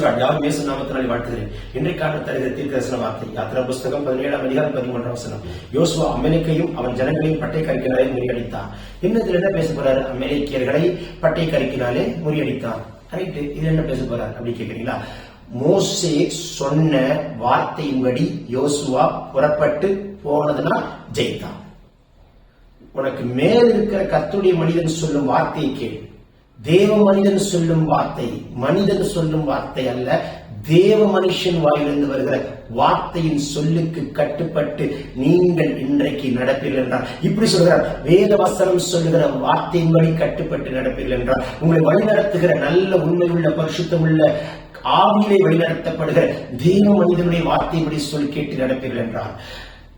யாரும் இயேசு நாமத்தினாலே வாழ்த்துகிறேன். இன்றைக்கான தருகிற தீர்க்கதரிசன வார்த்தை யாத்திரா புஸ்தகம் பதினேழாம் அதிகாரம் பதிமூன்றாம் வசனம். யோசுவா அமெரிக்கையும் அவன் ஜனங்களையும் பட்டை கறிக்கினாலே முறியடித்தான். இன்னதுல என்ன பேச போறாரு? அமெரிக்கியர்களை பட்டை கறிக்கினாலே முறியடித்தான். ரைட்டு இது என்ன பேச போறாரு அப்படி கேக்குறீங்களா? மோசே சொன்ன வார்த்தையின்படி யோசுவா புறப்பட்டு போனதுனா ஜெயித்தான். உனக்கு மேல் இருக்கிற கத்துடைய மனிதன் சொல்லும் வார்த்தையை கேள். தேவ மனிதன் சொல்லும் வார்த்தை மனிதன் சொல்லும் வார்த்தை அல்ல. தேவ மனுஷன் வாயிலிருந்து வருகிற வார்த்தையின் சொல்லுக்கு கட்டுப்பட்டு நீங்கள் இன்றைக்கு நடப்பீர்கள் என்றார். இப்படி சொல்கிறார் வேத வசனம் சொல்லுகிற வார்த்தையின்படி கட்டுப்பட்டு நடப்பீர்கள் என்றார். உங்களை வழிநடத்துகிற நல்ல உண்மையுள்ள பரிசுத்தமுள்ள ஆவியிலே வழிநடத்தப்படுகிற தேவ மனிதனுடைய வார்த்தையின்படி சொல் கேட்டு நடப்பீர்கள் என்றார்.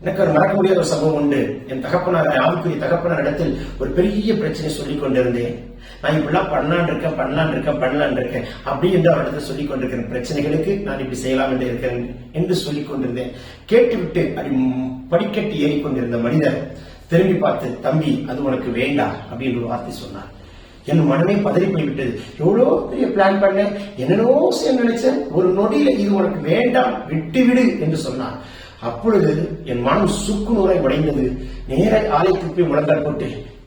எனக்கு ஒரு மறக்க முடியாத ஒரு சம்பவம் உண்டு. என் தகப்பனார் ஆவிக்குரிய தகப்பனார் இடத்தில் ஒரு பெரிய பிரச்சனை சொல்லிக் கொண்டிருந்தேன். நான் இப்படிலாம் பண்ணலான் இருக்கேன் பண்ணலான் இருக்கேன் பண்ணலான் இருக்கேன். அப்படி என்று அவரிடத்தில் சொல்லிக் கொண்டிருக்கிறேன் பிரச்சனைகளுக்கு நான் இப்படி செய்யலாம் என்று இருக்கிறேன் என்று சொல்லிக் கொண்டிருந்தேன். கேட்டுவிட்டு அப்படி படிக்கட்டு ஏறிக்கொண்டிருந்த மனிதர் திரும்பி பார்த்து தம்பி அது உனக்கு வேண்டாம் அப்படின்னு ஒரு வார்த்தை சொன்னார். என் மனமே பதறி போய்விட்டது எவ்வளோ பெரிய பிளான் பண்ணேன். என்னென்னோ செய்ய நினைச்சேன். ஒரு நொடியில இது உனக்கு வேண்டாம் விட்டு விடு என்று சொன்னார். அப்பொழுது என் மனம் சுக்கு நூறை உடைந்தது நேர ஆலயத்துக்கு போய் முழங்கால்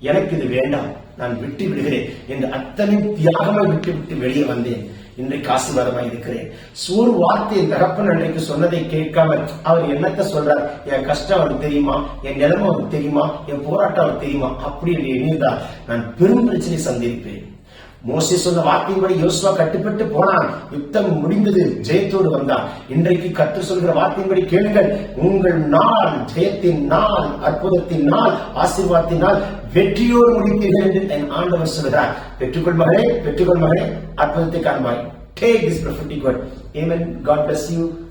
எனக்கு இது வேண்டாம் நான் விட்டு விடுகிறேன் என்று அத்தனை தியாகமாய் விட்டு விட்டு வெளியே வந்தேன். இன்றைக்கு ஆசீர்வாதமாக இருக்கிறேன். ஒரு வார்த்தை தகப்பன் அன்றைக்கு சொன்னதை கேட்காம அவர் என்னத்த சொல்றார்? என் கஷ்டம் அவருக்கு தெரியுமா? என் நிலைமை அவருக்கு தெரியுமா? என் போராட்டம் அவருக்கு தெரியுமா? அப்படி என்று எண்ணியிருந்தால் நான் பெரும் பிரச்சனை சந்திருப்பேன் மோசே சொன்ன வார்த்தையின்படி யோசுவா கட்டுப்பட்டு போனான். யுத்தம் முடிந்தது. ஜெயத்தோடு வந்தான். இன்றைக்கு கற்று சொல்கிற வார்த்தையின்படி கேளுங்கள். உங்கள் நாள் ஜெயத்தின் நாள் அற்புதத்தின் நாள் ஆசீர்வாதத்தின் நாள் வெற்றியோடு முடிப்பீர்கள் என்று என் ஆண்டவர் சொல்கிறார். பெற்றுக்கொள் மகனே பெற்றுக்கொள் மகனே அற்புதத்தை காண்பாய். Take this prophetic word. Amen. God bless you.